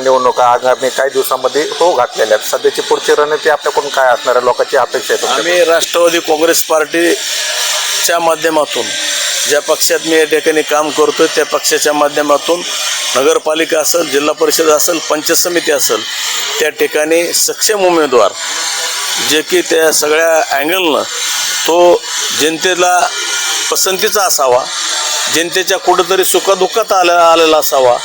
निवडणुका आगामी काही दिवसामध्ये हो घातलेल्या आहेत. सध्याची पुढची रणनीती आपल्याकडून काय असणार आहे? लोकांची अपेक्षा आहे तुमच्या? आम्ही राष्ट्रवादी काँग्रेस पार्टीच्या माध्यमातून ज्या पक्षात मी या ठिकाणी काम करतो त्या पक्षाच्या माध्यमातून नगरपालिका असेल जिल्हा परिषद असेल पंचायत समिती असेल त्या ठिकाणी सक्षम उमेदवार जे की त्या सगळ्या अँगलनं तो जनतेला पसंतीचा असावा. जनतेच्या कुठंतरी सुखदुःखात आलं आलेला असावा.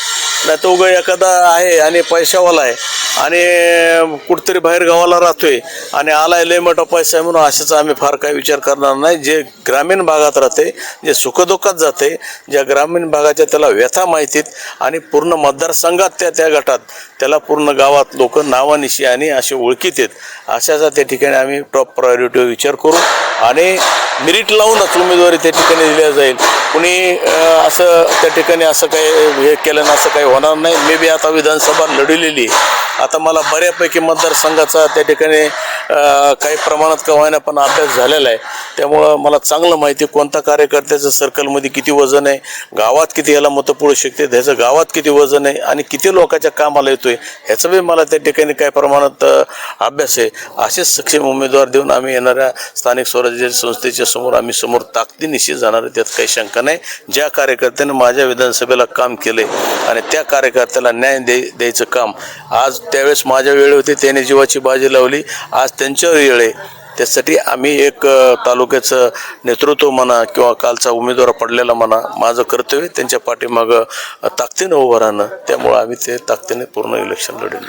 नाही तो उगा एखादा आहे आणि पैशावाला आहे आणि कुठंतरी बाहेर गावाला राहतोय आणि आलाय लय मोठा पैसा आहे म्हणून अशाचा आम्ही फार काही विचार करणार नाही. जे ग्रामीण भागात राहते जे सुखदुःखात जाते ज्या ग्रामीण भागाच्या त्याला व्यथा माहितीत आणि पूर्ण मतदारसंघात त्या त्या गटात त्याला पूर्ण गावात लोक नावानिशी आणि असे ओळखीत आहेत. अशाचा त्या ठिकाणी आम्ही टॉप प्रायोरिटी विचार करू. आणि मिरिट लावूनच उमेदवारी त्या ठिकाणी दिल्या जाईल. कुणी असं त्या ठिकाणी असं काही हे केलं ना असं काही होणार नाही मी बी आता विधानसभा लढवलेली आहे. आता मला बऱ्यापैकी मतदारसंघाचा त्या ठिकाणी काही प्रमाणात का व्हायना पण अभ्यास झालेला आहे. त्यामुळं मला चांगलं माहिती कोणता कार्यकर्त्याचं सर्कलमध्ये किती वजन आहे गावात किती याला मतं पडू शकते त्याचं गावात किती वजन आहे आणि किती लोकांच्या कामाला येतो आहे ह्याचं बी मला त्या ठिकाणी काही प्रमाणात अभ्यास आहे. असेच सक्षम उमेदवार देऊन आम्ही येणाऱ्या स्थानिक स्वराज्य संस्थेच्या समोर आम्ही समोर ताकदीनिशी जाणार आहे. त्यात काही शंका नाही. ज्या कार्यकर्त्यानं माझ्या विधानसभेला काम केले आणि त्या कार्यकर्त्याला न्याय दे द्यायचं काम आज त्यावेळेस माझ्या वेळ होती त्याने जीवाची बाजी लावली. आज त्यांच्यावर वेळ आहे. त्यासाठी आम्ही एक तालुक्याचं नेतृत्व म्हणा किंवा कालचा उमेदवार पडलेला म्हणा माझं कर्तव्य त्यांच्या पाठीमागं ताकदीनं उभं राहणं. त्यामुळं आम्ही ते ताकदीने पूर्ण इलेक्शन लढवलं.